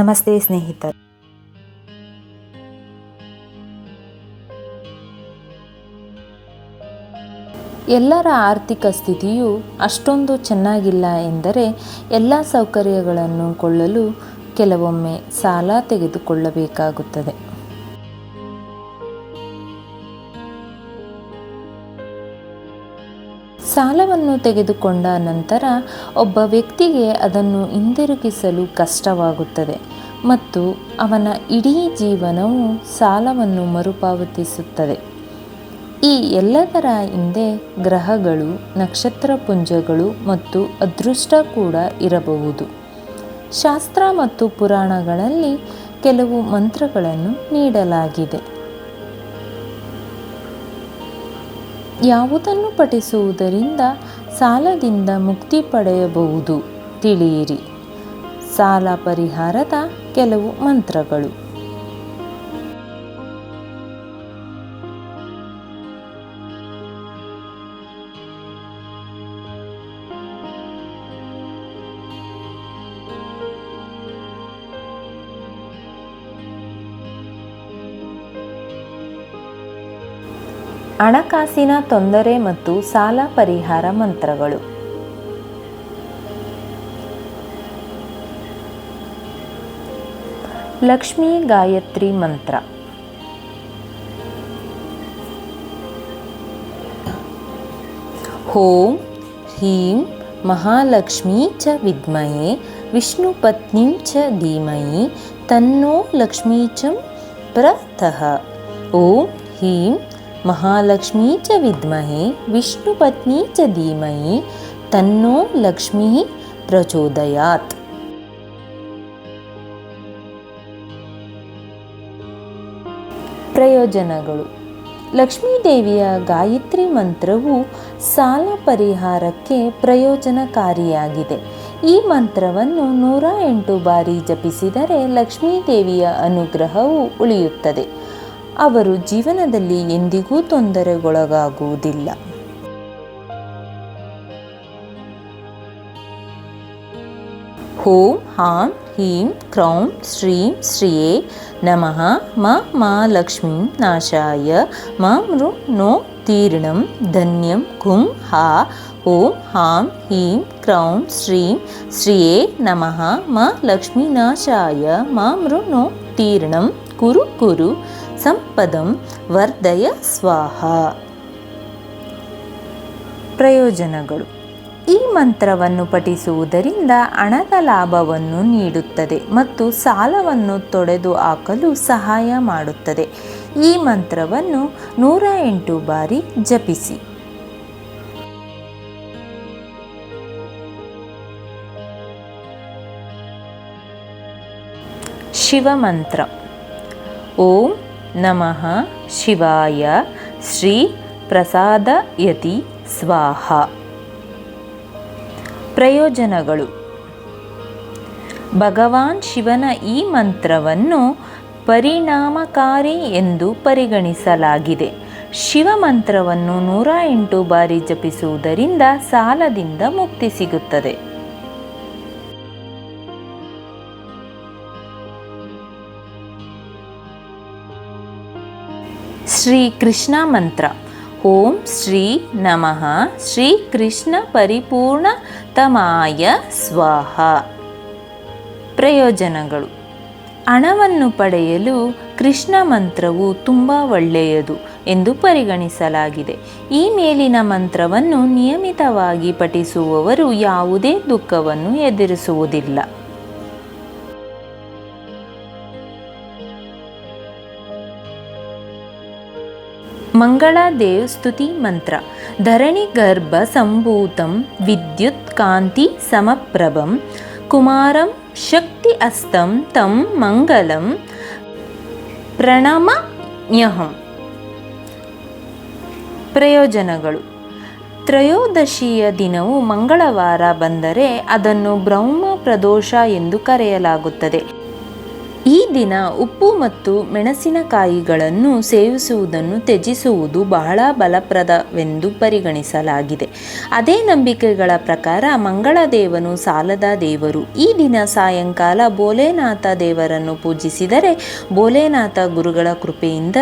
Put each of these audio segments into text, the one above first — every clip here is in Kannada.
ನಮಸ್ತೆ ಸ್ನೇಹಿತರೆ. ಎಲ್ಲರ ಆರ್ಥಿಕ ಸ್ಥಿತಿಯು ಅಷ್ಟೊಂದು ಚೆನ್ನಾಗಿಲ್ಲ ಎಂದರೆ ಎಲ್ಲ ಸೌಕರ್ಯಗಳನ್ನು ಕೊಳ್ಳಲು ಕೆಲವೊಮ್ಮೆ ಸಾಲ ತೆಗೆದುಕೊಳ್ಳಬೇಕಾಗುತ್ತದೆ. ಸಾಲವನ್ನು ತೆಗೆದುಕೊಂಡ ನಂತರ ಒಬ್ಬ ವ್ಯಕ್ತಿಗೆ ಅದನ್ನು ಹಿಂದಿರುಗಿಸಲು ಕಷ್ಟವಾಗುತ್ತದೆ ಮತ್ತು ಅವನ ಇಡೀ ಜೀವನವು ಸಾಲವನ್ನು ಮರುಪಾವತಿಸುತ್ತದೆ. ಈ ಎಲ್ಲದರ ಹಿಂದೆ ಗ್ರಹಗಳು ನಕ್ಷತ್ರಪುಂಜಗಳು ಮತ್ತು ಅದೃಷ್ಟ ಕೂಡ ಇರಬಹುದು. ಶಾಸ್ತ್ರ ಮತ್ತು ಪುರಾಣಗಳಲ್ಲಿ ಕೆಲವು ಮಂತ್ರಗಳನ್ನು ನೀಡಲಾಗಿದೆ. ಯಾವುದನ್ನು ಪಠಿಸುವುದರಿಂದ ಸಾಲದಿಂದ ಮುಕ್ತಿ ಪಡೆಯಬಹುದು ತಿಳಿಯಿರಿ. ಸಾಲ ಪರಿಹಾರದ ಕೆಲವು ಮಂತ್ರಗಳು. ಹಣಕಾಸಿನ ತೊಂದರೆ ಮತ್ತು ಸಾಲ ಪರಿಹಾರ ಮಂತ್ರಗಳು. ಲಕ್ಷ್ಮೀ ಗಾಯತ್ರಿ ಮಂತ್ರ. ಓಂ ಹೀಂ ಮಹಾಲಕ್ಷ್ಮೀ ಚ ವಿದ್ಮಯೇ ವಿಷ್ಣುಪತ್ನಿಂ ಚ ಧೀಮಹಿ ತನ್ನೋ ಲಕ್ಷ್ಮೀ ಚ ಪ್ರತಃ. ಓಂ ಹ್ರೀಂ ಮಹಾಲಕ್ಷ್ಮೀ ಚ ವಿದ್ಮಹೆ ವಿಷ್ಣುಪತ್ನಿ ಚ ಧೀಮಹಿ, ತನ್ನೋ ಲಕ್ಷ್ಮೀ ಪ್ರಚೋದಯಾತ್. ಪ್ರಯೋಜನಗಳು. ಲಕ್ಷ್ಮೀದೇವಿಯ ಗಾಯತ್ರಿ ಮಂತ್ರವು ಸಾಲ ಪರಿಹಾರಕ್ಕೆ ಪ್ರಯೋಜನಕಾರಿಯಾಗಿದೆ. ಈ ಮಂತ್ರವನ್ನು ನೂರ ಎಂಟು ಬಾರಿ ಜಪಿಸಿದರೆ ಲಕ್ಷ್ಮೀದೇವಿಯ ಅನುಗ್ರಹವು ಉಳಿಯುತ್ತದೆ. ಅವರು ಜೀವನದಲ್ಲಿ ಎಂದಿಗೂ ತೊಂದರೆಗೊಳಗಾಗುವುದಿಲ್ಲ. ಹೋಂ ಹಾಂ ಹೀಂ ಕ್ರೌಂ ಶ್ರೀಂ ಶ್ರಿಯೇ ನಮಃ ಮ ಮಹಾಲಕ್ಷ್ಮೀ ನಾಶಾಯ ಮ ಮೃ ನೋ ತೀರ್ಣಂ ಧನ್ಯಂ ಕುಂ ಹಾ ಓಂ ಹಾಂ ಹೀಂ ಕ್ರೌಂ ಶ್ರೀಂ ಶ್ರಿಯೇ ನಮಃ ಮ ಲಕ್ಷ್ಮೀನಾಶಾಯ ನಾಶಾಯ ಮೃ ನೋ ತೀರ್ಣಂ ಕುರು ಕುರು ಸಂಪದಂ ವರ್ಧಯ ಸ್ವಾಹ. ಪ್ರಯೋಜನಗಳು. ಈ ಮಂತ್ರವನ್ನು ಪಠಿಸುವುದರಿಂದ ಹಣದ ಲಾಭವನ್ನು ನೀಡುತ್ತದೆ ಮತ್ತು ಸಾಲವನ್ನು ತೊಡೆದು ಹಾಕಲು ಸಹಾಯ ಮಾಡುತ್ತದೆ. ಈ ಮಂತ್ರವನ್ನು ನೂರ ಎಂಟು ಬಾರಿ ಜಪಿಸಿ. ಶಿವಮಂತ್ರ. ಓಂ ನಮಃ ಶಿವಾಯ ಶ್ರೀ ಪ್ರಸಾದ ಯತಿ ಸ್ವಾಹ. ಪ್ರಯೋಜನಗಳು. ಭಗವಾನ್ ಶಿವನ ಈ ಮಂತ್ರವನ್ನು ಪರಿಣಾಮಕಾರಿ ಎಂದು ಪರಿಗಣಿಸಲಾಗಿದೆ. ಶಿವ ಮಂತ್ರವನ್ನು ನೂರ ಎಂಟು ಬಾರಿ ಜಪಿಸುವುದರಿಂದ ಸಾಲದಿಂದ ಮುಕ್ತಿ ಸಿಗುತ್ತದೆ. ಶ್ರೀ ಕೃಷ್ಣ ಮಂತ್ರ. ಓಂ ಶ್ರೀ ನಮಃ. ಶ್ರೀ ಕೃಷ್ಣ ಪರಿಪೂರ್ಣ ತಮಾಯ ಸ್ವಾಹ. ಪ್ರಯೋಜನಗಳು. ಹಣವನ್ನು ಪಡೆಯಲು ಕೃಷ್ಣ ಮಂತ್ರವು ತುಂಬ ಒಳ್ಳೆಯದು ಎಂದು ಪರಿಗಣಿಸಲಾಗಿದೆ. ಈ ಮೇಲಿನ ಮಂತ್ರವನ್ನು ನಿಯಮಿತವಾಗಿ ಪಠಿಸುವವರು ಯಾವುದೇ ದುಃಖವನ್ನು ಎದುರಿಸುವುದಿಲ್ಲ. ಮಂಗಳಾದೇವ್ ಸ್ತುತಿ ಮಂತ್ರ. ಧರಣಿ ಗರ್ಭ ಸಂಭೂತಂ ವಿದ್ಯುತ್ ಕಾಂತಿ ಸಮಪ್ರಭಂ. ಕುಮಾರಂ ಶಕ್ತಿ ಅಸ್ತಂ ತಂ ಮಂಗಲಂ. ಪ್ರಣಮ್ಯಹಂ ಪ್ರಯೋಜನಗಳು. ತ್ರಯೋದಶಿಯ ದಿನವು ಮಂಗಳವಾರ ಬಂದರೆ ಅದನ್ನು ಬ್ರಹ್ಮ ಪ್ರದೋಷ ಎಂದು ಕರೆಯಲಾಗುತ್ತದೆ. ಈ ದಿನ ಉಪ್ಪು ಮತ್ತು ಮೆಣಸಿನಕಾಯಿಗಳನ್ನು ಸೇವಿಸುವುದನ್ನು ತ್ಯಜಿಸುವುದು ಬಹಳ ಬಲಪ್ರದವೆಂದು ಪರಿಗಣಿಸಲಾಗಿದೆ. ಅದೇ ನಂಬಿಕೆಗಳ ಪ್ರಕಾರ ಮಂಗಳದೇವನು ಸಾಲದ ದೇವರು. ಈ ದಿನ ಸಾಯಂಕಾಲ ಭೋಲೆನಾಥ ದೇವರನ್ನು ಪೂಜಿಸಿದರೆ ಭೋಲೆನಾಥ ಗುರುಗಳ ಕೃಪೆಯಿಂದ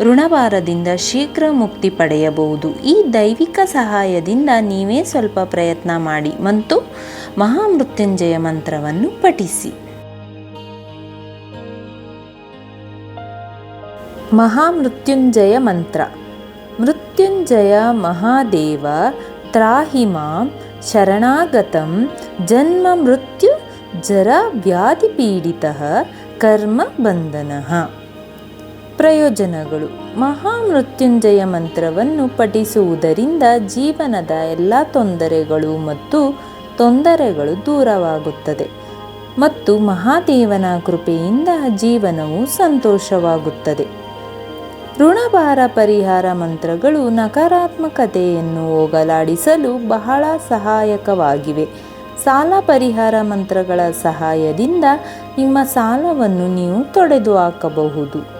ಋಣಭಾರದಿಂದ ಶೀಘ್ರ ಮುಕ್ತಿ ಪಡೆಯಬಹುದು. ಈ ದೈವಿಕ ಸಹಾಯದಿಂದ ನೀವೇ ಸ್ವಲ್ಪ ಪ್ರಯತ್ನ ಮಾಡಿ. ಮತ್ತು ಮಹಾಮೃತ್ಯುಂಜಯ ಮಂತ್ರವನ್ನು ಪಠಿಸಿ. ಮಹಾಮೃತ್ಯುಂಜಯ ಮಂತ್ರ. ಮೃತ್ಯುಂಜಯ ಮಹಾದೇವ ತ್ರಾಹಿ ಮಾಂ ಶರಣಾಗತಂ ಜನ್ಮ ಮೃತ್ಯು ಜರ ವ್ಯಾಧಿಪೀಡಿತ ಕರ್ಮ ಬಂಧನಃ. ಪ್ರಯೋಜನಗಳು. ಮಹಾಮೃತ್ಯುಂಜಯ ಮಂತ್ರವನ್ನು ಪಠಿಸುವುದರಿಂದ ಜೀವನದ ಎಲ್ಲ ತೊಂದರೆಗಳು ಮತ್ತು ತೊಂದರೆಗಳು ದೂರವಾಗುತ್ತದೆ ಮತ್ತು ಮಹಾದೇವನ ಕೃಪೆಯಿಂದ ಜೀವನವು ಸಂತೋಷವಾಗುತ್ತದೆ. ಋಣಭಾರ ಪರಿಹಾರ ಮಂತ್ರಗಳು ನಕಾರಾತ್ಮಕತೆಯನ್ನು ಹೋಗಲಾಡಿಸಲು ಬಹಳ ಸಹಾಯಕವಾಗಿವೆ. ಸಾಲ ಪರಿಹಾರ ಮಂತ್ರಗಳ ಸಹಾಯದಿಂದ ನಿಮ್ಮ ಸಾಲವನ್ನು ನೀವು ತೊಡೆದು ಹಾಕಬಹುದು